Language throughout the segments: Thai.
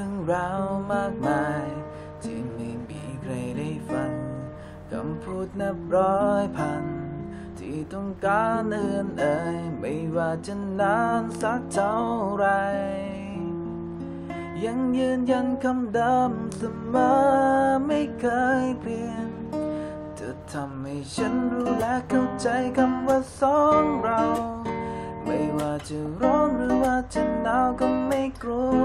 รื่องราวมากมาย ที่ไม่มีใครได้ฟังคำพูดนับร้อยพัน ที่ต้องการเอื่นเอ่ยไม่ว่าจะนานสักเท่าไร ยังยืนยันคำเดิมเสมอไม่เคยเปลี่ยนจะทำให้ฉันรู้และเข้าใจคำว่าสองเราไม่ว่าจะร้อนหรือว่าจะหนาวก็ไม่กลัว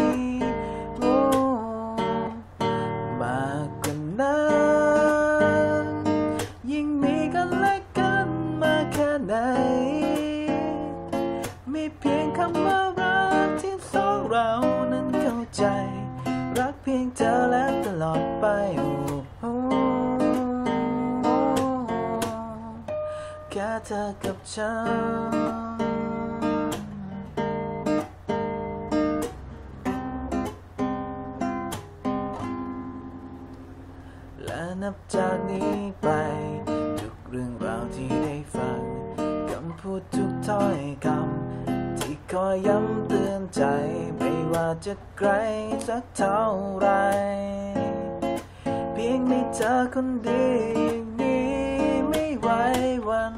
นั้น ยิ่งมีกันและกันมาแค่ไหนมีเพียงคำว่ารักที่สองเรานั้นเข้าใจ รักเพียงเธอและตลอดไปโอ้แค่เธอกับฉัน นับจากนี้ไป ทุกเรื่องราวที่ได้ฟังคำพูดทุกถ้อยคำที่คอยย้ำเตือนใจ ไม่ว่าจะไกลสักเท่าไร เพียงมีเธอคนดีอย่างนี้ไม่ไหววัน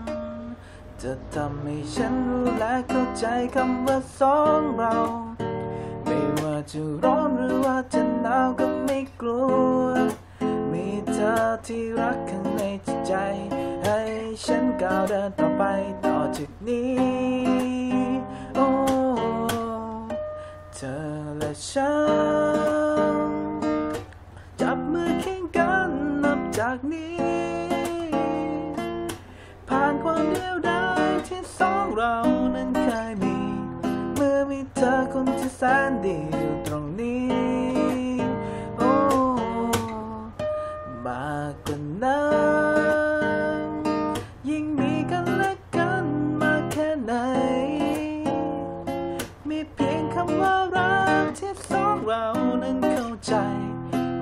จะทำให้ฉันรู้และเข้าใจคำว่าสองเรา ไม่ว่าจะร้อนหรือ ที่รักข้างในจิตใจ ให้ฉันก้าวเดินต่อไปต่อจากนี้ โอ้เธอและฉัน จับมือเคียงกันนับจากนี้ ผ่านความเดียวดายที่สองเรานั้นเคยมี เมื่อมีเธอคนที่แสนดี ใจ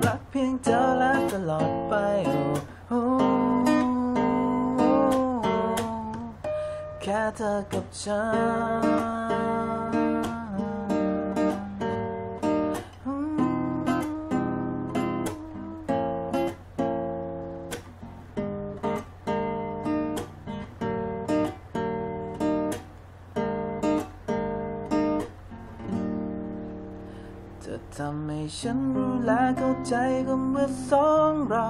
รักเพียงเธอและตลอดไปโอ้โอ้แค่เธอกับฉัน จะทำให้ฉันรู้และเข้าใจก็เมื่อสองเรา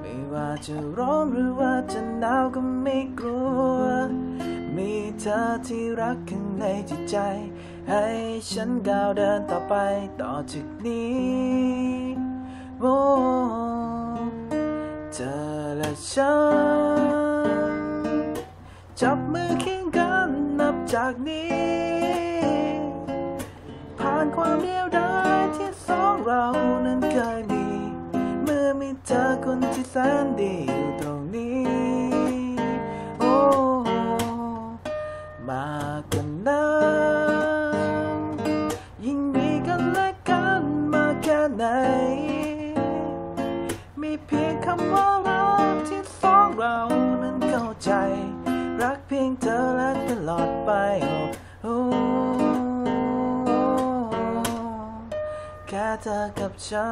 ไม่ว่าจะร้อนหรือว่าจะหนาวก็ไม่กลัว มีเธอที่รักข้างในจิตใจ ให้ฉันก้าวเดินต่อไปต่อจากนี้โอ้เธอและฉัน จับมือเคียงกันนับจากนี้านความเดียวดายที่สองเรานั้นเคยมี เมื่อมีเธอคนที่แสนดีอยู่ตรงนี้ โอ้มากกว่านั้นยิ่งมีกันและกันมากแค่ไหน มีเพียงคำว่ารักที่สองเรานั้นเข้าใจ รักเพียงเธอและตลอดไป แค่เธอกับฉั